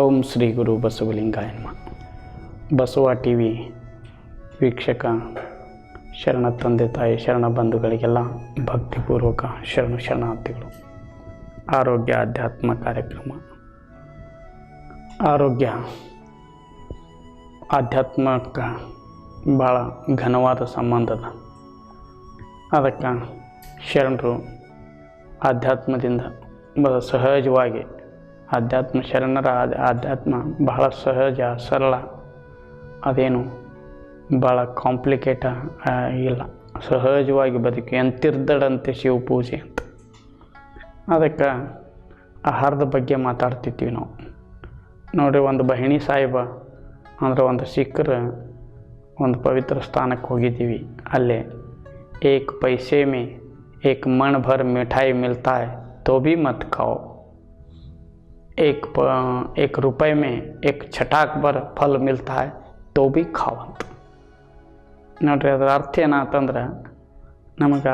ಓಂ ಶ್ರೀ ಗುರು ಬಸವಲಿಂಗಾಯನ್ಮ Basava T V ವೀಕ್ಷಕ, ಶರಣ ತಂದೆ ತಾಯಿ, ಶರಣ ಬಂಧುಗಳಿಗೆಲ್ಲ ಭಕ್ತಿಪೂರ್ವಕ ಶರಣು ಶರಣಾರ್ಥಿಗಳು. ಆರೋಗ್ಯ ಅಧ್ಯಾತ್ಮ ಕಾರ್ಯಕ್ರಮ. ಆರೋಗ್ಯ ಆಧ್ಯಾತ್ಮಕ್ಕೆ ಭಾಳ ಘನವಾದ ಸಂಬಂಧದ ಅದಕ್ಕೆ ಶರಣರು ಆಧ್ಯಾತ್ಮದಿಂದ ಬ- ಸಹಜವಾಗಿ ಆಧ್ಯಾತ್ಮ ಶರಣರ ಆಧ್ಯಾತ್ಮ ಬಹಳ ಸಹಜ, ಸರಳ. ಅದೇನು? ಭಾಳ ಕಾಂಪ್ಲಿಕೇಟ ಇಲ್ಲ. ಸಹಜವಾಗಿ ಬದುಕಿ ಎಂತಿರ್ದಡಂತೆ ಶಿವ ಪೂಜೆ ಅಂತ. ಅದಕ್ಕೆ ಆಹಾರದ ಬಗ್ಗೆ ಮಾತಾಡ್ತಿದ್ವಿ ನಾವು. ನೋಡಿ, ಒಂದು ಬಹಿಣಿ ಸಾಹಿಬ, ಅಂದ್ರೆ ಒಂದು ಸಿಖ್ರು ಒಂದು ಪವಿತ್ರ ಸ್ಥಾನಕ್ಕೆ ಹೋಗಿದ್ದೀವಿ. ಅಲ್ಲೇ, ಏಕ್ ಪೈಸೆ ಮೇ, ಏಕ್ ಮಣ್ ಭರ್ ಮಿಠಾಯಿ ಮಿಲ್ತಾಯ್ ತೋಬಿ ಮತ್ತು ಮತ್ ಖಾವ್. एक प एक रुपए में एक छटाक भर फल मिलता है तो भी खाओ ಅಂತ ನೋಡ್ರಿ ಅದರ ಅರ್ಥ ಏನಾತಂದ್ರೆ ನಮಗೆ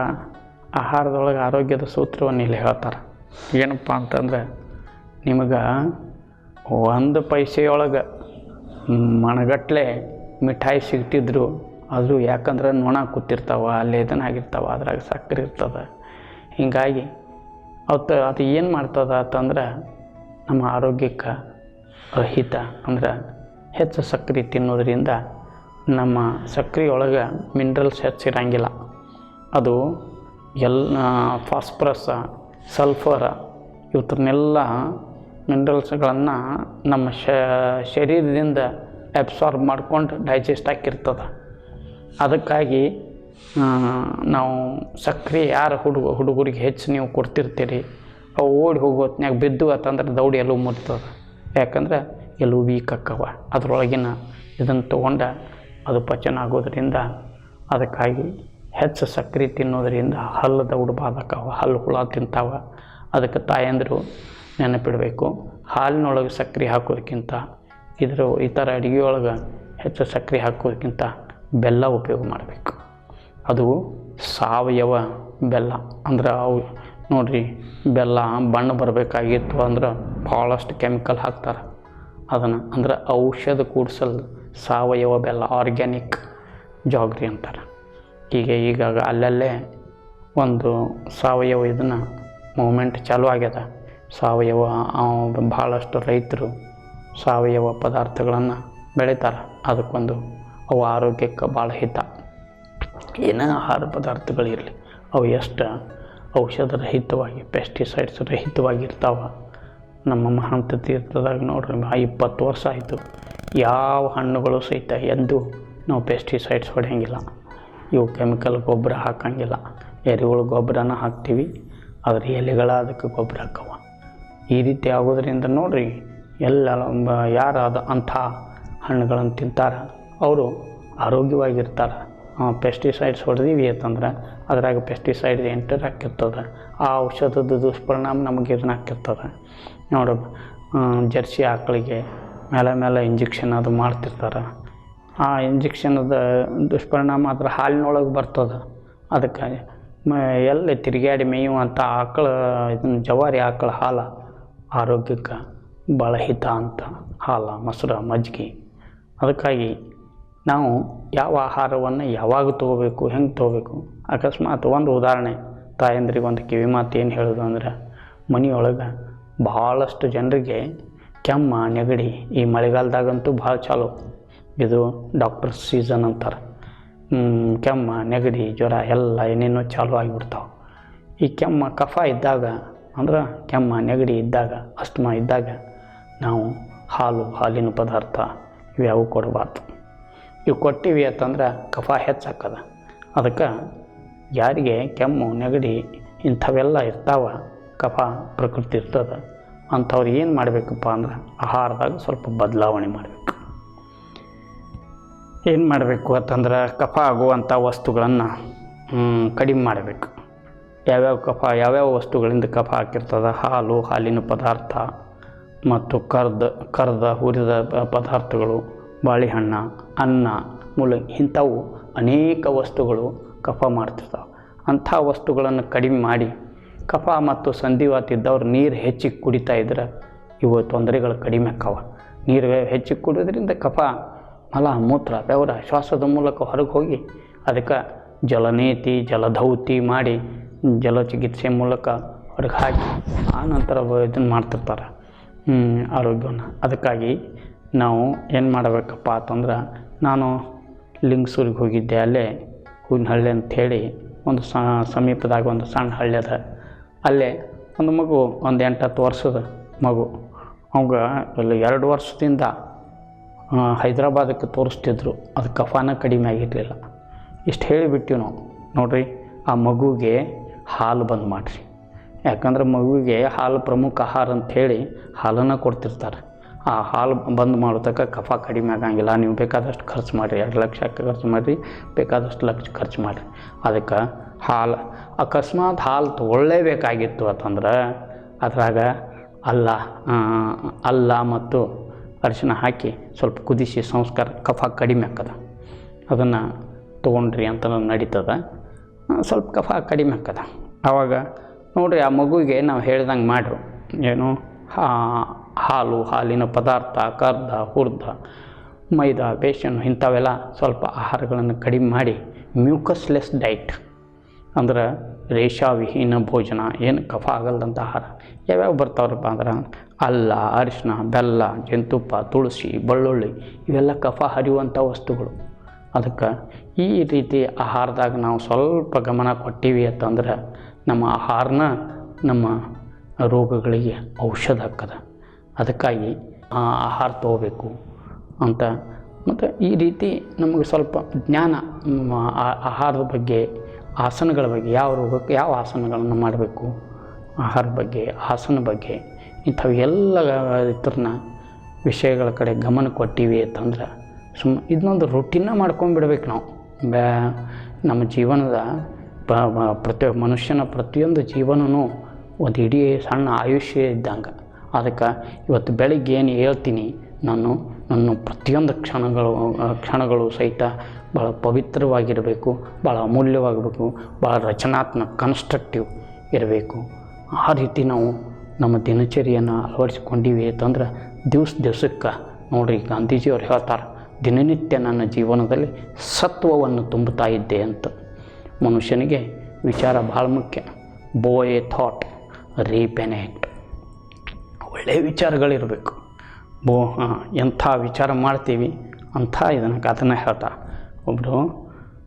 ಆಹಾರದೊಳಗೆ ಆರೋಗ್ಯದ ಸೂತ್ರವನ್ನು ಇಲ್ಲಿ ಹೇಳ್ತಾರೆ ಏನಪ್ಪ ಅಂತಂದ್ರೆ ನಿಮಗೆ ಒಂದು ಪೈಸೆಯೊಳಗೆ ಮಣಗಟ್ಲೆ ಮಿಠಾಯಿ ಸಿಗ್ತಿದ್ರು ಅದು ಯಾಕಂದ್ರೆ ನೊಣ ಕೂತಿರ್ತಾವ ಅಲ್ಲಿ ಇದನ್ನ ಆಗಿರ್ತಾವ ಅದ್ರಾಗ ಸಕ್ಕರೆ ಇರ್ತದೆ ಹೀಗಾಗಿ ಅವತ್ತು ಅದು ಏನು ಮಾಡ್ತದ ಅಂತಂದ್ರೆ ನಮ್ಮ ಆರೋಗ್ಯಕ್ಕೆ ಅಹಿತ ಅಂದ್ರೆ ಹೆಚ್ಚು ಸಕ್ಕರೆ ತಿನ್ನೋದ್ರಿಂದ ನಮ್ಮ ಸಕ್ಕರೆ ಒಳಗೆ ಮಿನರಲ್ಸ್ ಹೆಚ್ಚಿರಂಗಿಲ್ಲ ಅದು ಎಲ್ಲ ಫಾಸ್ಫರಸ್, ಸಲ್ಫರ್ ಇವತ್ತನ್ನೆಲ್ಲ ಮಿನರಲ್ಸ್ಗಳನ್ನು ನಮ್ಮ ಶರೀರದಿಂದ ಅಬ್ಸಾರ್ಬ್ ಮಾಡ್ಕೊಂಡು ಡೈಜೆಸ್ಟ್ ಆಗಿರ್ತದೆ. ಅದಕ್ಕಾಗಿ ನಾವು ಸಕ್ಕರೆ ಯಾರು ಹುಡುಗ, ಹುಡುಗರಿಗೆ ಹೆಚ್ಚು ನೀವು ಕೊಡ್ತಿರ್ತೀರಿ? ಅವು ಓಡಿ ಹೋಗೋತ್ನಾಗ ಬಿದ್ದು ಅಂತಂದ್ರೆ ದೌಡಿ ಎಲ್ಲೂ ಮುಟ್ತದೆ ಯಾಕಂದ್ರೆ ಎಲ್ಲೂ ವೀಕ್ ಅಕ್ಕವ ಅದರೊಳಗಿನ ಇದನ್ನು ತೊಗೊಂಡ ಅದು ಪಚನ ಆಗೋದ್ರಿಂದ ಅದಕ್ಕಾಗಿ ಹೆಚ್ಚು ಸಕ್ಕರೆ ತಿನ್ನೋದರಿಂದ ಹಲ್ಲು ದೌಡು ಬಾದಕ್ಕವ ಹಲ್ಲು ಹುಳ ತಿಂತಾವ. ಅದಕ್ಕೆ ತಾಯಂದರು ನೆನಪಿಡಬೇಕು. ಹಾಲಿನೊಳಗೆ ಸಕ್ಕರೆ ಹಾಕೋದಕ್ಕಿಂತ ಇದ್ರ ಈ ಥರ ಅಡುಗೆಯೊಳಗೆ ಹೆಚ್ಚು ಸಕ್ಕರೆ ಹಾಕೋದಕ್ಕಿಂತ ಬೆಲ್ಲ ಉಪಯೋಗ ಮಾಡಬೇಕು. ಅದು ಸಾವಯವ ಬೆಲ್ಲ. ಅಂದ್ರೆ ಅವು ನೋಡ್ರಿ, ಬೆಲ್ಲ ಬಣ್ಣ ಬರಬೇಕಾಗಿತ್ತು ಅಂದ್ರೆ ಭಾಳಷ್ಟು ಕೆಮಿಕಲ್ ಹಾಕ್ತಾರೆ. ಅದನ್ನು ಅಂದ್ರೆ ಔಷಧ ಕೂಡಿಸಲ್ ಸಾವಯವ ಬೆಲ್ಲ, ಆರ್ಗ್ಯಾನಿಕ್ ಜಾಗ್ರಿ ಅಂತಾರೆ. ಹೀಗೆ ಈಗ ಅಲ್ಲಲ್ಲೇ ಒಂದು ಸಾವಯವ ಇದನ್ನು ಮೂಮೆಂಟ್ ಚಾಲು ಆಗ್ಯದ. ಸಾವಯವ ಭಾಳಷ್ಟು ರೈತರು ಸಾವಯವ ಪದಾರ್ಥಗಳನ್ನು ಬೆಳೀತಾರೆ. ಅದಕ್ಕೊಂದು ಅವು ಆರೋಗ್ಯಕ್ಕೆ ಭಾಳ ಹಿತ. ಏನೇ ಆಹಾರ ಪದಾರ್ಥಗಳಿರಲಿ, ಅವು ಎಷ್ಟು ಔಷಧ ರಹಿತವಾಗಿ ಪೆಸ್ಟಿಸೈಡ್ಸ್ ರಹಿತವಾಗಿರ್ತಾವೆ ನಮ್ಮ ಮಹಾಂತ ತೀರ್ಥದಾಗ ನೋಡ್ರಿ ಇಪ್ಪತ್ತು ವರ್ಷ ಆಯಿತು. ಯಾವ ಹಣ್ಣುಗಳು ಸಹಿತ ಎಂದು ನಾವು ಪೆಸ್ಟಿಸೈಡ್ಸ್ ಹೊಡೆಯಂಗಿಲ್ಲ. ಇವು ಕೆಮಿಕಲ್ ಗೊಬ್ಬರ ಹಾಕಂಗಿಲ್ಲ. ಎರೆಹುಳು ಗೊಬ್ಬರನ ಹಾಕ್ತೀವಿ ಅದರ ಎಲೆಗಳ ಅದಕ್ಕೆ ಗೊಬ್ಬರ ಹಾಕವ. ಈ ರೀತಿ ಆಗೋದ್ರಿಂದ ನೋಡ್ರಿ, ಎಲ್ಲ ಯಾರಾದ ಯಾರು ಅಂಥ ಹಣ್ಣುಗಳನ್ನು ತಿಂತಾರೆ, ಅವರು ಆರೋಗ್ಯವಾಗಿರ್ತಾರೆ. ಪೆಸ್ಟಿಸೈಡ್ಸ್ ಹೊಡೆದೀವಿ ಅಂತಂದ್ರೆ, ಅದ್ರಾಗ ಪೆಸ್ಟಿಸೈಡ್ ಎಂಟರ್ ಹಾಕಿರ್ತದೆ. ಆ ಔಷಧದ ದುಷ್ಪರಿಣಾಮ ನಮಗೆ ಇದನ್ನ ಹಾಕಿರ್ತದೆ. ನೋಡು ಜರ್ಸಿ ಆಕಳಿಗೆ ಮೇಲೆ ಮೇಲೆ ಇಂಜೆಕ್ಷನ್ ಅದು ಮಾಡ್ತಿರ್ತಾರೆ. ಆ ಇಂಜೆಕ್ಷನದ ದುಷ್ಪರಿಣಾಮ ಅದ್ರ ಹಾಲಿನೊಳಗೆ ಬರ್ತದೆ. ಅದಕ್ಕೆ ಎಲ್ಲಿ ತಿರುಗಾಡಿ ಮೇಯುವಂಥ ಆಕಳ ಇದನ್ನ ಜವಾರಿ ಆಕಳ ಹಾಲು, ಆರೋಗ್ಯಕ್ಕೆ ಭಾಳ ಹಿತ ಅಂತ ಹಾಲು, ಮೊಸರು ಮಜ್ಜಿಗೆ ಅದಕ್ಕಾಗಿ ನಾವು ಯಾವ ಆಹಾರವನ್ನು ಯಾವಾಗ ತೊಗೋಬೇಕು, ಹೆಂಗೆ ತೊಗೋಬೇಕು? ಅಕಸ್ಮಾತ್ ಒಂದು ಉದಾಹರಣೆ. ತಾಯಂದ್ರಿಗೆ ಒಂದು ಕಿವಿ ಮಾತು ಏನು ಹೇಳೋದು ಅಂದ್ರೆ, ಮನೆಯೊಳಗೆ ಭಾಳಷ್ಟು ಜನರಿಗೆ ಕೆಮ್ಮ, ನೆಗಡಿ ಈ ಮಳೆಗಾಲದಾಗಂತೂ ಭಾಳ ಚಾಲು. ಇದು ಡಾಕ್ಟರ್ ಸೀಸನ್ ಅಂತಾರೆ. ಕೆಮ್ಮ, ನೆಗಡಿ, ಜ್ವರ ಎಲ್ಲ ಏನೇನೋ ಚಾಲು ಆಗಿಬಿಡ್ತಾವೆ. ಈ ಕೆಮ್ಮ ಕಫ ಇದ್ದಾಗ, ಅಂದ್ರೆ ಕೆಮ್ಮ, ನೆಗಡಿ ಇದ್ದಾಗ, ಅಸ್ತಮ ಇದ್ದಾಗ ನಾವು ಹಾಲು, ಹಾಲಿನ ಪದಾರ್ಥ ಇವ್ಯಾವು ಕೊಡಬಾರ್ದು. ಇವು ಕೊಟ್ಟಿವಿ ಅಂತಂದ್ರೆ ಕಫ ಹೆಚ್ಚಾಕದ ಅದಕ್ಕೆ ಯಾರಿಗೆ ಕೆಮ್ಮು, ನೆಗಡಿ ಇಂಥವೆಲ್ಲ ಇರ್ತಾವ, ಕಫ ಪ್ರಕೃತಿ ಇರ್ತದೆ, ಅಂಥವ್ರು ಏನು ಮಾಡಬೇಕಪ್ಪ ಅಂದ್ರೆ ಆಹಾರದಾಗ ಸ್ವಲ್ಪ ಬದಲಾವಣೆ ಮಾಡಬೇಕು. ಏನು ಮಾಡಬೇಕು ಅಂತಂದ್ರೆ ಕಫ ಆಗುವಂಥ ವಸ್ತುಗಳನ್ನು ಕಡಿಮೆ ಮಾಡಬೇಕು. ಯಾವ್ಯಾವ ಕಫ, ಯಾವ್ಯಾವ ವಸ್ತುಗಳಿಂದ ಕಫ ಹಾಕಿರ್ತದೆ, ಹಾಲು, ಹಾಲಿನ ಪದಾರ್ಥ ಮತ್ತು ಕರ್ದ ಕರ್ದ, ಹುರಿದ ಪದಾರ್ಥಗಳು ಬಾಳೆಹಣ್ಣು, ಅನ್ನ ಮೂಲ ಇಂಥವು ಅನೇಕ ವಸ್ತುಗಳು ಕಫ ಮಾಡ್ತಿರ್ತಾವೆ. ಅಂಥ ವಸ್ತುಗಳನ್ನು ಕಡಿಮೆ ಮಾಡಿ ಕಫ ಮತ್ತು ಸಂಧಿವಾತ ಇದ್ದವ್ರು ನೀರು ಹೆಚ್ಚಿಗೆ ಕುಡಿತಾ ಇದ್ರೆ ಇವು ತೊಂದರೆಗಳು ಕಡಿಮೆ ಆಕ್ಕವ. ನೀರು ಹೆಚ್ಚಿಗೆ ಕುಡಿಯೋದ್ರಿಂದ ಕಫ, ಮಲ, ಮೂತ್ರ, ಬೆವರ, ಶ್ವಾಸದ ಮೂಲಕ ಹೊರಗೆ ಹೋಗಿ ಅದಕ್ಕೆ ಜಲನೇತಿ, ಜಲಧೌತಿ ಮಾಡಿ ಜಲಚಿಕಿತ್ಸೆ ಮೂಲಕ ಹೊರಗೆ ಹಾಕಿ ಆ ನಂತರ ಇದನ್ನು ಮಾಡ್ತಿರ್ತಾರೆ. ಆರೋಗ್ಯವನ್ನು. ಅದಕ್ಕಾಗಿ ನಾವು ಏನು ಮಾಡಬೇಕಪ್ಪ ಅಂತಂದ್ರೆ ನಾನು ಲಿಂಗಸೂರಿಗೆ ಹೋಗಿದ್ದೆ ಅಲ್ಲೇ ಹೂವಿನಹಳ್ಳಿ ಅಂಥೇಳಿ ಒಂದು ಸಮೀಪದಾಗ ಒಂದು ಸಣ್ಣ ಹಳ್ಳಿ ಅದ. ಅಲ್ಲೇ ಒಂದು ಮಗು ಒಂದು ಎಂಟು ಹತ್ತು ವರ್ಷದ ಮಗು. ಅವಾಗ ಅಲ್ಲಿ ಎರಡು ವರ್ಷದಿಂದ ಹೈದ್ರಾಬಾದಕ್ಕೆ ತೋರಿಸ್ತಿದ್ರು. ಅದು ಕಫಾನ ಕಡಿಮೆ ಆಗಿರಲಿಲ್ಲ. ಇಷ್ಟು ಹೇಳಿಬಿಟ್ಟಿವಿ ನಾವು. ನೋಡಿರಿ, ಆ ಮಗುಗೆ ಹಾಲು ಬಂದ್ ಮಾಡಿರಿ. ಯಾಕಂದ್ರೆ ಮಗುವಿಗೆ ಹಾಲು ಪ್ರಮುಖ ಆಹಾರ ಅಂಥೇಳಿ ಹಾಲನ್ನು ಕೊಡ್ತಿರ್ತಾರೆ. ಆ ಹಾಲು ಬಂದ್ ಮಾಡೋತಕ್ಕ ಕಫ ಕಡಿಮೆ ಆಗಂಗಿಲ್ಲ. ನೀವು ಬೇಕಾದಷ್ಟು ಖರ್ಚು ಮಾಡಿರಿ. ಎರಡು ಲಕ್ಷ ಖರ್ಚು ಮಾಡಿರಿ. ಬೇಕಾದಷ್ಟು ಲಕ್ಷ ಖರ್ಚು ಮಾಡಿರಿ. ಅದಕ್ಕೆ ಹಾಲು, ಅಕಸ್ಮಾತ್ ಹಾಲು ತೊಗೊಳ್ಳೇಬೇಕಾಗಿತ್ತು ಅಂತಂದ್ರೆ ಅದ್ರಾಗ ಅಲ್ಲ ಅಲ್ಲ ಮತ್ತು ಅರಿಶಿನ ಹಾಕಿ ಸ್ವಲ್ಪ ಕುದಿಸಿ ಸಂಸ್ಕಾರ ಕಫ ಕಡಿಮೆ ಆಕದ ಅದನ್ನು ತೊಗೊಂಡ್ರಿ ಅಂತ ನಡೀತದ. ಸ್ವಲ್ಪ ಕಫ ಕಡಿಮೆ ಆಕದ ಆವಾಗ ನೋಡಿರಿ ಆ ಮಗುವಿಗೆ ನಾವು ಹೇಳ್ದಂಗೆ ಮಾಡ್ರು. ಏನು ಹಾಲು, ಹಾಲಿನ ಪದಾರ್ಥ ಕರ್ದ ಹುರ್ದ, ಮೈದಾ ಬೇಷನ್ ಇಂಥವೆಲ್ಲ ಸ್ವಲ್ಪ ಆಹಾರಗಳನ್ನು ಕಡಿಮೆ ಮಾಡಿ, ಮ್ಯೂಕಸ್ಲೆಸ್ ಡೈಟ್ ಅಂದ್ರೆ ರೇಷಾವಿಹೀನ ಭೋಜನ, ಏನು ಕಫ ಆಗಲ್ದಂಥ ಆಹಾರ, ಯಾವ್ಯಾವ ಬರ್ತಾವ್ರಪ್ಪ ಅಂದ್ರೆ ಅಲ್ಲ ಅರಿಶಿನ ಬೆಲ್ಲ, ಜೇನುತುಪ್ಪ, ತುಳಸಿ, ಬೆಳ್ಳುಳ್ಳಿ, ಇವೆಲ್ಲ ಕಫ ಹರಿಯುವಂಥ ವಸ್ತುಗಳು. ಅದಕ್ಕೆ ಈ ರೀತಿ ಆಹಾರದಾಗ ನಾವು ಸ್ವಲ್ಪ ಗಮನ ಕೊಟ್ಟೀವಿ ಅಂತಂದ್ರೆ ನಮ್ಮ ಆಹಾರನ ನಮ್ಮ ರೋಗಗಳಿಗೆ ಔಷಧ ಹಾಕದ ಅದಕ್ಕಾಗಿ ಆ ಆಹಾರ ತಗೋಬೇಕು ಅಂತ. ಮತ್ತು ಈ ರೀತಿ ನಮಗೆ ಸ್ವಲ್ಪ ಜ್ಞಾನ ಆಹಾರದ ಬಗ್ಗೆ, ಆಸನಗಳ ಬಗ್ಗೆ, ಯಾವ ರೋಗಕ್ಕೆ ಯಾವ ಆಸನಗಳನ್ನು ಮಾಡಬೇಕು, ಆಹಾರ ಬಗ್ಗೆ, ಆಸನ ಬಗ್ಗೆ, ಇಂಥವು ಎಲ್ಲ ಇದ್ರನ್ನ ವಿಷಯಗಳ ಕಡೆ ಗಮನ ಕೊಟ್ಟಿವಿ ಅಂತಂದ್ರೆ ಸುಮ್ಮ ಇದನ್ನೊಂದು ರೊಟೀನ ಮಾಡ್ಕೊಂಡ್ಬಿಡ್ಬೇಕು ನಾವು. ಬ್ಯಾ ನಮ್ಮ ಜೀವನದ ಪ್ರತಿಯೊ ಮನುಷ್ಯನ ಪ್ರತಿಯೊಂದು ಜೀವನವೂ ಒಂದು ಇಡೀ ಸಣ್ಣ ಆಯುಷ್ಯ ಇದ್ದಂಗೆ. ಅದಕ್ಕೆ ಇವತ್ತು ಬೆಳಿಗ್ಗೆ ಏನು ಹೇಳ್ತೀನಿ, ನಾನು, ನನ್ನ ಪ್ರತಿಯೊಂದು ಕ್ಷಣಗಳು ಕ್ಷಣಗಳು ಸಹಿತ ಭಾಳ ಪವಿತ್ರವಾಗಿರಬೇಕು ಭಾಳ ಅಮೂಲ್ಯವಾಗಬೇಕು ಭಾಳ ರಚನಾತ್ಮಕ ಕನ್ಸ್ಟ್ರಕ್ಟಿವ್ ಇರಬೇಕು. ಆ ರೀತಿ ನಾವು ನಮ್ಮ ದಿನಚರಿಯನ್ನು ಅಳವಡಿಸ್ಕೊಂಡೀವಿ ಅಂತಂದ್ರೆ ದಿವ್ಸ ದಿವ್ಸಕ್ಕೆ ನೋಡಿರಿ ಗಾಂಧೀಜಿಯವ್ರು ಹೇಳ್ತಾರೆ, ದಿನನಿತ್ಯ ನನ್ನ ಜೀವನದಲ್ಲಿ ಸತ್ವವನ್ನು ತುಂಬುತ್ತಾ ಇದ್ದೆ ಅಂತ. ಮನುಷ್ಯನಿಗೆ ವಿಚಾರ ಭಾಳ ಮುಖ್ಯ. Sow a thought reap an act ಒಳ್ಳೆಯ ವಿಚಾರಗಳಿರಬೇಕು. ಬೋ, ಹಾಂ, ಎಂಥ ವಿಚಾರ ಮಾಡ್ತೀವಿ ಅಂಥ ಇದನ್ನು ಕಥನ ಹೇಳ್ತಾ. ಒಬ್ಬರು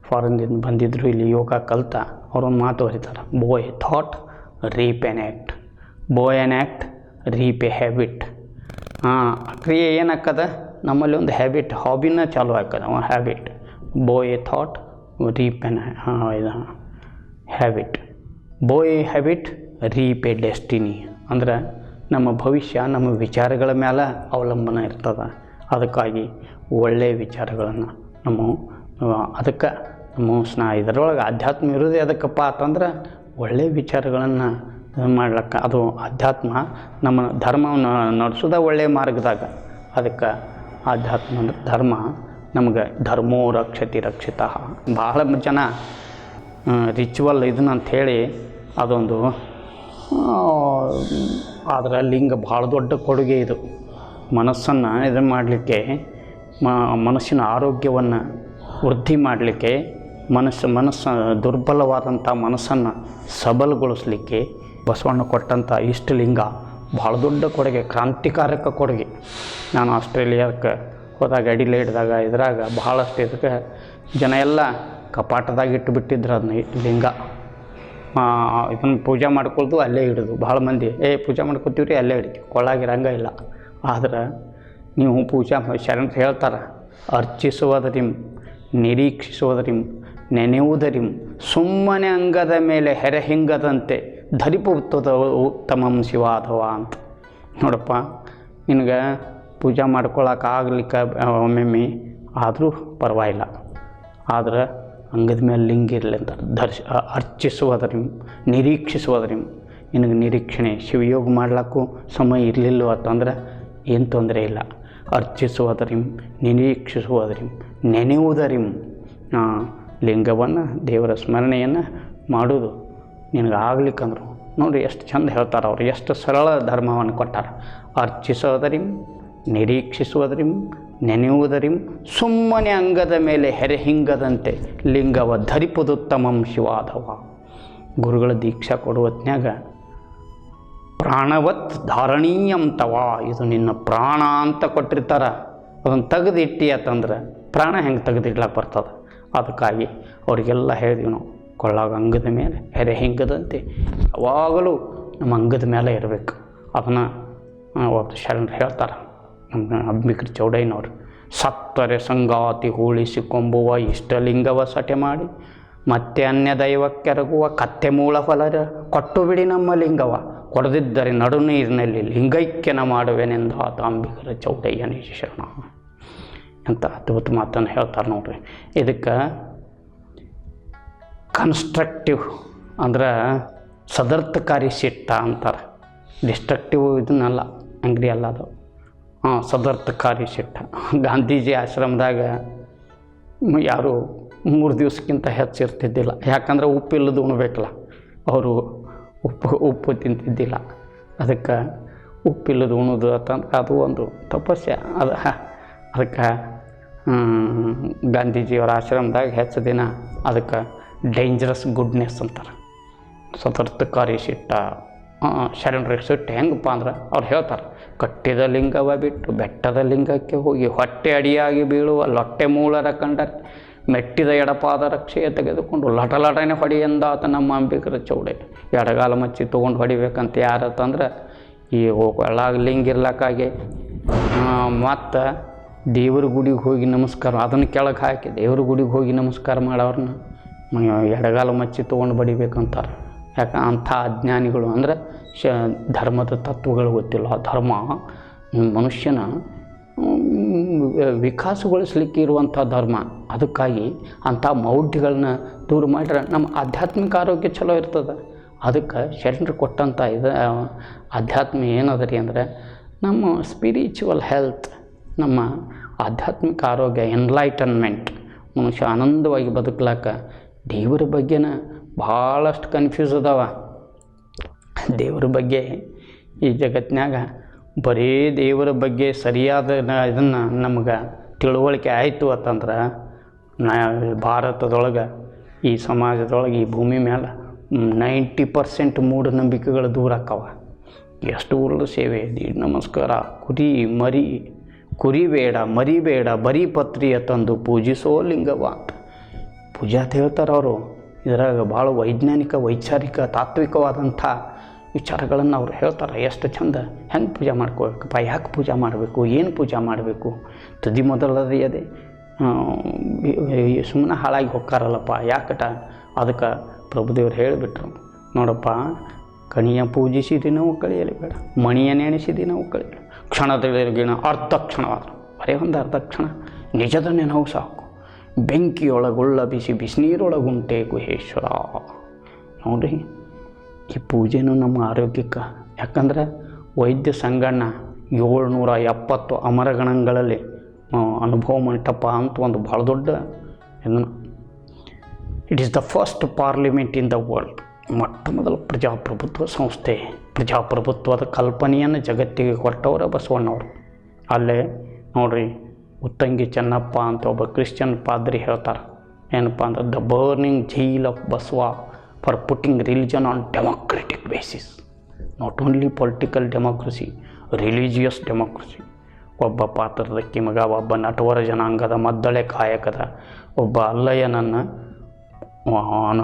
ಫಾರಿನ್ದಿಂದ ಬಂದಿದ್ದರು ಇಲ್ಲಿ ಯೋಗ ಕಲ್ತ, ಅವರೊಂದು ಮಾತು ಬರೀತಾರೆ sow a thought reap an act sow an act reap habit ಹಾಂ, ಕ್ರಿಯೆ ಏನಾಕ್ಕದ ನಮ್ಮಲ್ಲಿ ಒಂದು ಹ್ಯಾಬಿಟ್ ಹಾಬಿನ ಚಾಲು ಆಗ್ತದೆ ಅವ ಹ್ಯಾಬಿಟ್ ಬೋ ಎ ಥಾಟ್ ರೀಪ್ ಎನ್ ಹಾಂ, ಇದು ಹ್ಯಾಬಿಟ್ ಬೋ ಎ ಹ್ಯಾಬಿಟ್ ರೀಪ್ ಡೆಸ್ಟಿನಿ ಅಂದ್ರೆ ನಮ್ಮ ಭವಿಷ್ಯ, ನಮ್ಮ ವಿಚಾರಗಳ ಮೇಲೆ ಅವಲಂಬನೆ ಇರ್ತದೆ. ಅದಕ್ಕಾಗಿ ಒಳ್ಳೆಯ ವಿಚಾರಗಳನ್ನು ನಮ್ಮ ಅದಕ್ಕೆ ನಮ್ಮ ಸ್ನ, ಇದರೊಳಗೆ ಆಧ್ಯಾತ್ಮ ಇರೋದೇ ಅದಕ್ಕಪ್ಪ ಅಂತಂದ್ರೆ ಒಳ್ಳೆಯ ವಿಚಾರಗಳನ್ನು ಮಾಡ್ಲಿಕ್ಕೆ. ಅದು ಆಧ್ಯಾತ್ಮ ನಮ್ಮ ಧರ್ಮವನ್ನು ನಡೆಸೋದ ಒಳ್ಳೆಯ ಮಾರ್ಗದಾಗ. ಅದಕ್ಕೆ ಆಧ್ಯಾತ್ಮ ಅಂದ್ರೆ ಧರ್ಮ. ನಮಗೆ ಧರ್ಮೋ ರಕ್ಷತಿ ರಕ್ಷಿತ ಬಹಳ ಜನ ರಿಚುವಲ್ ಇದನ್ನ ಹೇಳಿ ಅದೊಂದು ಆದರೆ ಲಿಂಗ ಭಾಳ ದೊಡ್ಡ ಕೊಡುಗೆ ಇದು. ಮನಸ್ಸನ್ನು ಇದನ್ನು ಮಾಡಲಿಕ್ಕೆ ಮನಸ್ಸಿನ ಆರೋಗ್ಯವನ್ನು ವೃದ್ಧಿ ಮಾಡಲಿಕ್ಕೆ, ಮನಸ್ಸು ಮನಸ್ಸು ದುರ್ಬಲವಾದಂಥ ಮನಸ್ಸನ್ನು ಸಬಲಗೊಳಿಸಲಿಕ್ಕೆ ಬಸವಣ್ಣ ಕೊಟ್ಟಂಥ ಇಷ್ಟಲಿಂಗ ಭಾಳ ದೊಡ್ಡ ಕೊಡುಗೆ, ಕ್ರಾಂತಿಕಾರಕ ಕೊಡುಗೆ. ನಾನು ಆಸ್ಟ್ರೇಲಿಯಾಕ್ಕೆ ಹೋದಾಗ ಅಡಿಲೇಡ್ದಾಗ ಇದ್ರಾಗ ಭಾಳಷ್ಟು ಇದಕ್ಕೆ ಜನ ಎಲ್ಲ ಕಪಾಟದಾಗ ಇಟ್ಟುಬಿಟ್ಟಿದ್ರು ಅದನ್ನ ಲಿಂಗ. ಇದನ್ನು ಪೂಜೆ ಮಾಡ್ಕೊಳ್ದು ಅಲ್ಲೇ ಹಿಡಿದು ಭಾಳ ಮಂದಿ, ಏ, ಪೂಜೆ ಮಾಡ್ಕೊತೀವಿ ರೀ ಅಲ್ಲೇ ಹಿಡಿತೀವಿ ಕೊಳ್ಳಾಗಿರಂಗ ಇಲ್ಲ. ಆದ್ರೆ ನೀವು ಪೂಜಾ ಶರಣರು ಹೇಳ್ತಾರೆ ಅರ್ಚಿಸುವುದರಿಂ ನಿರೀಕ್ಷಿಸುವುದರಿಂ ನೆನೆಯುವುದರಿಂ ಸುಮ್ಮನೆ ಅಂಗದ ಮೇಲೆ ಹೆರೆ ಹಿಂಗದಂತೆ ಧರಿಪುತ್ತದ ಉತ್ತಮಂ ಶಿವ ಅಥವಾ ಅಂತ. ನೋಡಪ್ಪ, ನಿನಗೆ ಪೂಜೆ ಮಾಡ್ಕೊಳಕ್ಕೆ ಆಗ್ಲಿಕ್ಕೆ ಒಮ್ಮೊಮ್ಮೆ ಆದರೂ ಪರವಾಗಿಲ್ಲ. ಆದ್ರೆ ಅಂಗದ ಮೇಲೆ ಲಿಂಗ ಇರಲಿ ಅಂತ. ದರ್ಶ ಅರ್ಚಿಸುವುದರಿಂ ನಿರೀಕ್ಷಿಸುವುದರಿಂ ನಿನಗೆ ನಿರೀಕ್ಷಣೆ, ಶಿವಯೋಗ ಮಾಡ್ಲಿಕ್ಕೂ ಸಮಯ ಇರಲಿಲ್ಲ ಅಂತಂದ್ರೆ ಏನು ತೊಂದರೆ ಇಲ್ಲ. ಅರ್ಚಿಸುವುದರಿಂ ನಿರೀಕ್ಷಿಸುವುದರಿಂ ನೆನೆಯುವುದರಿಮ್ ಲಿಂಗವನ್ನು, ದೇವರ ಸ್ಮರಣೆಯನ್ನು ಮಾಡೋದು ನಿನಗೆ ಆಗ್ಲಿಕ್ಕಂದ್ರು ನೋಡಿ ಎಷ್ಟು ಚಂದ ಹೇಳ್ತಾರೆ ಅವ್ರು, ಎಷ್ಟು ಸರಳ ಧರ್ಮವನ್ನು ಕೊಟ್ಟಾರ. ಅರ್ಚಿಸೋದರಿಂ ನಿರೀಕ್ಷಿಸುವುದರಿಂ, ನೆನೆಯುವುದರಿಂ, ಸುಮ್ಮನೆ ಅಂಗದ ಮೇಲೆ ಹೆರೆ ಹಿಂಗದಂತೆ ಲಿಂಗವ ಧರಿಪುದುತ್ತಮಂ ಶಿವಾಧವ. ಗುರುಗಳ ದೀಕ್ಷಾ ಕೊಡುವ ಪ್ರಾಣವತ್ ಪ್ರಾಣವತ್ ಧಾರಣೀಯಂತವ ಇದು ನಿನ್ನ ಪ್ರಾಣ ಅಂತ ಕೊಟ್ಟಿರ್ತಾರ. ಅದನ್ನು ತೆಗೆದಿಟ್ಟಿ ಅಂತಂದ್ರೆ ಪ್ರಾಣ ಹೆಂಗೆ ತೆಗೆದಿಡ್ಲಕ್ಕೆ ಬರ್ತದೆ? ಅದಕ್ಕಾಗಿ ಅವರಿಗೆಲ್ಲ ಹೇಳಿದ್ವಿ ನಾವು, ಕೊಳ್ಳಾಗ ಅಂಗದ ಮೇಲೆ ಹೆರೆ ಹಿಂಗದಂತೆ ಯಾವಾಗಲೂ ನಮ್ಮ ಅಂಗದ ಮೇಲೆ ಇರಬೇಕು. ಅದನ್ನು ಒಬ್ಬ ಶರಣರು ಹೇಳ್ತಾರೆ. ಅಂಬಿಕರ ಚೌಡಯ್ಯನವರು. ಸತ್ತರೆ ಸಂಗಾತಿ ಹೋಳಿಸಿಕೊಂಬುವ ಇಷ್ಟಲಿಂಗವ ಸಟೆ ಮಾಡಿ, ಮತ್ತೆ ಅನ್ಯ ದೈವಕ್ಕೆರಗುವ ಕತ್ತೆ ಮೂಲ ಫಲರ ಕೊಟ್ಟು ಬಿಡಿ ನಮ್ಮ ಲಿಂಗವ. ಕೊಡದಿದ್ದರೆ ನಡು ನೀರಿನಲ್ಲಿ ಲಿಂಗೈಕ್ಯನ ಮಾಡುವೆನೆಂದ ಆತ ಅಂಬಿಕರ ಚೌಡಯ್ಯನೇ ಶರಣ ಅಂತ ಅದ್ಭುತ ಮಾತನ್ನು ಹೇಳ್ತಾರೆ ನೋಡ್ರಿ. ಇದಕ್ಕೆ ಕನ್ಸ್ಟ್ರಕ್ಟಿವ್ ಅಂದ್ರೆ ಸದರ್ಥಕಾರಿ ಸಿಟ್ಟ ಅಂತಾರೆ. ಡಿಸ್ಟ್ರಕ್ಟಿವ್ ಇದನ್ನಲ್ಲ, ಅಂಗಡಿ ಅಲ್ಲ ಅದು. ಹಾಂ ಸದರ್ಥಕಾರಿ ಶೆಟ್ಟ ಗಾಂಧೀಜಿ ಆಶ್ರಮದಾಗ ಯಾರು ಮೂರು ದಿವಸಕ್ಕಿಂತ ಹೆಚ್ಚು ಇರ್ತಿದ್ದಿಲ್ಲ. ಯಾಕಂದ್ರೆ ಇಲ್ಲದ ಉಣ್ಬೇಕಲ್ಲ. ಅವರು ಉಪ್ಪು ಉಪ್ಪು ತಿಂತಿದ್ದಿಲ್ಲ. ಅದಕ್ಕೆ ಉಪ್ಪಿಲ್ಲದು ಉಣೋದು ಅಂತಂದ್ರೆ ಅದು ಒಂದು ತಪಸ್ಸೆ ಅದು ಅದಕ್ಕೆ ಗಾಂಧೀಜಿಯವರ ಆಶ್ರಮದಾಗ ಹೆಚ್ಚು ದಿನ ಅದಕ್ಕೆ ಡೇಂಜರಸ್ ಗುಡ್ನೆಸ್ ಅಂತಾರೆ. ಸತರ್ಥಕಾರಿ ಸಿಟ್ಟ ಶರಣರಿಗೆ ಸುಟ್ಟು ಹೆಂಗಪ್ಪ ಅಂದ್ರೆ ಅವ್ರು ಹೇಳ್ತಾರೆ ಕಟ್ಟಿದ ಲಿಂಗವ ಬಿಟ್ಟು ಬೆಟ್ಟದ ಲಿಂಗಕ್ಕೆ ಹೋಗಿ ಹೊಟ್ಟೆ ಅಡಿಯಾಗಿ ಬೀಳುವ ಲೊಟ್ಟೆ ಮೂಲರ ಕಂಡ ಮೆಟ್ಟಿದ ಎಡಪಾದ ರಕ್ಷೆಯ ತೆಗೆದುಕೊಂಡು ಲಟ ಲಟನೆ ಹೊಡಿಯಂದಾತ ನಮ್ಮ ಅಂಬಿಕರ ಚೌಡೆ. ಎಡಗಾಲ ಮಚ್ಚಿ ತೊಗೊಂಡು ಹೊಡಿಬೇಕಂತ ಯಾರತ್ತಂದ್ರೆ ಈ ಒಳಗೆ ಲಿಂಗ ಇರ್ಲಕ್ಕಾಗಿ ಮತ್ತು ದೇವ್ರ ಗುಡಿಗೆ ಹೋಗಿ ನಮಸ್ಕಾರ, ಅದನ್ನು ಕೆಳಗೆ ಹಾಕಿ ದೇವ್ರ ಗುಡಿಗೆ ಹೋಗಿ ನಮಸ್ಕಾರ ಮಾಡೋರನ್ನ ಎಡಗಾಲ ಮಚ್ಚಿ ತೊಗೊಂಡು ಬಡಿಬೇಕಂತಾರೆ. ಯಾಕೆ ಅಂಥ ಅಜ್ಞಾನಿಗಳು ಅಂದ್ರೆ ಶ ಧರ್ಮದ ತತ್ವಗಳು ಗೊತ್ತಿಲ್ಲ. ಧರ್ಮ ಮನುಷ್ಯನ ವಿಕಾಸಗೊಳಿಸ್ಲಿಕ್ಕೆ ಇರುವಂಥ ಧರ್ಮ. ಅದಕ್ಕಾಗಿ ಅಂಥ ಮೌಢ್ಯಗಳನ್ನ ದೂರ ಮಾಡಿದ್ರೆ ನಮ್ಮ ಆಧ್ಯಾತ್ಮಿಕ ಆರೋಗ್ಯ ಚಲೋ ಇರ್ತದೆ. ಅದಕ್ಕೆ ಶರಣರು ಕೊಟ್ಟಂಥ ಇದು ಆಧ್ಯಾತ್ಮ ಏನದ ರೀ ಅಂದರೆ ನಮ್ಮ ಸ್ಪಿರಿಚುವಲ್ ಹೆಲ್ತ್ ನಮ್ಮ ಆಧ್ಯಾತ್ಮಿಕ ಆರೋಗ್ಯ ಎನ್ಲೈಟನ್ಮೆಂಟ್ ಮನುಷ್ಯ ಆನಂದವಾಗಿ ಬದುಕ್ಲಾಕ ದೇವರ ಬಗ್ಗೆನ ಭಾಳಷ್ಟು ಕನ್ಫ್ಯೂಸ್ ಅದಾವ. ದೇವರ ಬಗ್ಗೆ ಈ ಜಗತ್ತಿನಾಗ ಬರೀ ದೇವರ ಬಗ್ಗೆ ಸರಿಯಾದ ಇದನ್ನು ನಮ್ಗೆ ತಿಳುವಳಿಕೆ ಆಯಿತು ಅಂತಂದ್ರೆ ನಾ ಭಾರತದೊಳಗೆ, ಈ ಸಮಾಜದೊಳಗೆ, ಈ ಭೂಮಿ ಮೇಲೆ ನೈಂಟಿ ಪರ್ಸೆಂಟ್ ಮೂಢನಂಬಿಕೆಗಳು ದೂರ ಆಕ್ಕವ. ಎಷ್ಟು ಉರುಳು ಸೇವೆ, ದೀಡ್ ನಮಸ್ಕಾರ, ಕುರಿ ಮರಿ, ಕುರಿ ಬೇಡ, ಮರಿ ಬೇಡ, ಬರೀ ಪತ್ರಿಯ ತಂದು ಪೂಜಿಸೋ ಲಿಂಗವ ಅಂತ. ಪೂಜಾ ಅಂತ ಹೇಳ್ತಾರೆ ಅವರು, ಇದ್ರಾಗ ಭಾಳ ವೈಜ್ಞಾನಿಕ, ವೈಚಾರಿಕ, ತಾತ್ವಿಕವಾದಂಥ ವಿಚಾರಗಳನ್ನು ಅವ್ರು ಹೇಳ್ತಾರೆ, ಎಷ್ಟು ಚಂದ ಹೆಂಗೆ ಪೂಜೆ ಮಾಡ್ಕೋಬೇಕಪ್ಪ ಯಾಕೆ ಪೂಜೆ ಮಾಡಬೇಕು, ಏನು ಪೂಜೆ ಮಾಡಬೇಕು. ತುದಿ ಮೊದಲದೇ ಸುಮ್ಮನೆ ಹಾಳಾಗಿ ಹೊಕ್ಕಾರಲ್ಲಪ್ಪ ಯಾಕಟ? ಅದಕ್ಕೆ ಪ್ರಭುದೇವ್ರು ಹೇಳಿಬಿಟ್ರು, ನೋಡಪ್ಪ, ಕಣಿಯ ಪೂಜಿಸಿದಿ ನಾವು ಕಳೆಯಲಿ ಬೇಡ, ಮಣಿಯ ನೆನೆಸಿದಿ ನಾವು ಕಳೆಯಲಿ ಕ್ಷಣದಲ್ಲಿಗಿನ ಅರ್ಧ ಕ್ಷಣವಾದ ಬರೀ ಒಂದು ಅರ್ಧ ಕ್ಷಣ ನಿಜದ ನೆನವು ಸಾಕು. ಬೆಂಕಿಯೊಳಗುಳ್ಳ ಬಿಸಿ ಬಿಸಿನೀರೊಳಗುಂಟೆ ಗುಹೇಶ್ವರ. ನೋಡ್ರಿ ಈ ಪೂಜೆನೂ ನಮ್ಮ ಆರೋಗ್ಯಕ್ಕೆ. ಯಾಕಂದ್ರೆ ವೈದ್ಯ ಸಂಗಣ್ಣ ಏಳ್ನೂರ ಎಪ್ಪತ್ತು ಅಮರಗಣಗಳಲ್ಲಿ ಅನುಭವ ಮಂಟಪ ಅಂತ ಒಂದು ಭಾಳ ದೊಡ್ಡ ಇದನ್ನು it is the first parliament in the world ಮೊಟ್ಟ ಮೊದಲ ಪ್ರಜಾಪ್ರಭುತ್ವ ಸಂಸ್ಥೆ. ಪ್ರಜಾಪ್ರಭುತ್ವದ ಕಲ್ಪನೆಯನ್ನು ಜಗತ್ತಿಗೆ ಕೊಟ್ಟವರು ಬಸವಣ್ಣವರು. ಅಲ್ಲೇ ನೋಡ್ರಿ, ಉತ್ತಂಗಿ ಚೆನ್ನಪ್ಪ ಅಂತ ಒಬ್ಬ ಕ್ರಿಶ್ಚಿಯನ್ ಪಾದ್ರಿ ಹೇಳ್ತಾರೆ. ಏನಪ್ಪ ಅಂದ್ರೆ the burning jail of Basava for putting religion on democratic basis not only political democracy religious democracy ಒಬ್ಬ ಪಾತ್ರದ ಕಿಮಗ, ಒಬ್ಬ ನಟವರ ಜನಾಂಗದ ಮದ್ದಳೆ ಕಾಯಕದ, ಒಬ್ಬ ಅಲ್ಲಯ್ಯನನ್ನು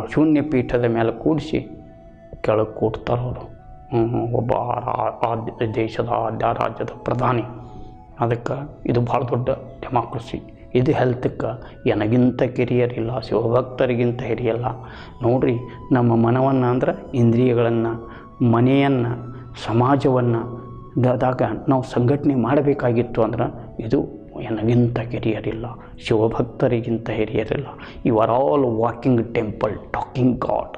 ಶೂನ್ಯ ಪೀಠದ ಮೇಲೆ ಕೂಡಿಸಿ ಕೆಳಗೆ ಕೂಡ್ತಾರೆ ಅವರು ಒಬ್ಬ ಆ- ಆ ದೇಶದ ಆದ್ಯ ರಾಜ್ಯದ ಪ್ರಧಾನಿ. ಅದಕ್ಕೆ ಇದು ಭಾಳ ದೊಡ್ಡ ಡೆಮಾಕ್ರಸಿ ಇದು ಹೆಲ್ತಕ್ಕೆ ಎನಗಿಂತ ಕಿರಿಯರಿಲ್ಲ, ಶಿವಭಕ್ತರಿಗಿಂತ ಹಿರಿಯಲ್ಲ. ನೋಡ್ರಿ, ನಮ್ಮ ಮನವನ್ನು ಅಂದ್ರೆ ಇಂದ್ರಿಯಗಳನ್ನು, ಮನೆಯನ್ನು, ಸಮಾಜವನ್ನು ದಾಗ ನಾವು ಸಂಘಟನೆ ಮಾಡಬೇಕಾಗಿತ್ತು ಅಂದ್ರೆ ಇದು ಎನಗಿಂತ ಹಿರಿಯರಿಲ್ಲ ಶಿವಭಕ್ತರಿಗಿಂತ ಹಿರಿಯರಿಲ್ಲ. You are all walking temple talking god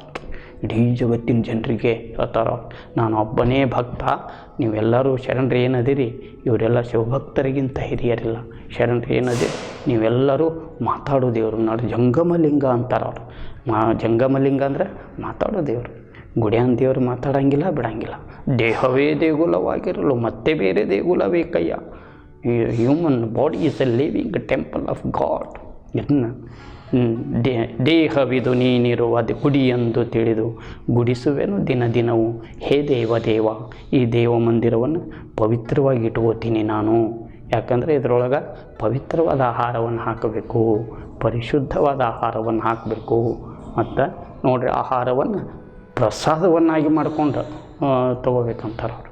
ಇಡೀ ಜಗತ್ತಿನ ಜನರಿಗೆ ಹೇಳ್ತಾರ, ನಾನು ಒಬ್ಬನೇ ಭಕ್ತ, ನೀವೆಲ್ಲರೂ ಶರಣರು ಏನದಿರಿ? ಇವರೆಲ್ಲ ಶಿವಭಕ್ತರಿಗಿಂತ ಹಿರಿಯರಿಲ್ಲ. ಶರಣರು, ಏನದೆ? ನೀವೆಲ್ಲರೂ ಮಾತಾಡೋ ದೇವರು. ನಾಡು ಜಂಗಮಲಿಂಗ ಅಂತಾರೆ ಅವರು. ಮಾ, ಜಂಗಮಲಿಂಗ ಅಂದರೆ ಮಾತಾಡೋ ದೇವರು. ಗುಡಿಯನ್ ದೇವರು ಮಾತಾಡೋಂಗಿಲ್ಲ, ಬಿಡಂಗಿಲ್ಲ. ದೇಹವೇ ದೇಗುಲವಾಗಿರಲು ಮತ್ತೆ ಬೇರೆ ದೇಗುಲವೇ ಬೇಕಯ್ಯ. Human body is a living temple of god ಇದನ್ನು ದೇ, ದೇಹವಿದು ನೀನಿರುವ ಅದು ಗುಡಿ ಎಂದು ತಿಳಿದು ಗುಡಿಸುವೆನು ದಿನ ದಿನವೂ. ಹೇ ದೇವ ದೇವ, ಈ ದೇವ ಮಂದಿರವನ್ನು ಪವಿತ್ರವಾಗಿ ಇಟ್ಕೋತೀನಿ ನಾನು. ಯಾಕಂದರೆ ಇದರೊಳಗೆ ಪವಿತ್ರವಾದ ಆಹಾರವನ್ನು ಹಾಕಬೇಕು, ಪರಿಶುದ್ಧವಾದ ಆಹಾರವನ್ನು ಹಾಕಬೇಕು. ಮತ್ತು ನೋಡಿರಿ ಆಹಾರವನ್ನು ಪ್ರಸಾದವನ್ನಾಗಿ ಮಾಡ್ಕೊಂಡು ತೊಗೋಬೇಕಂತಾರೆ ಅವರು.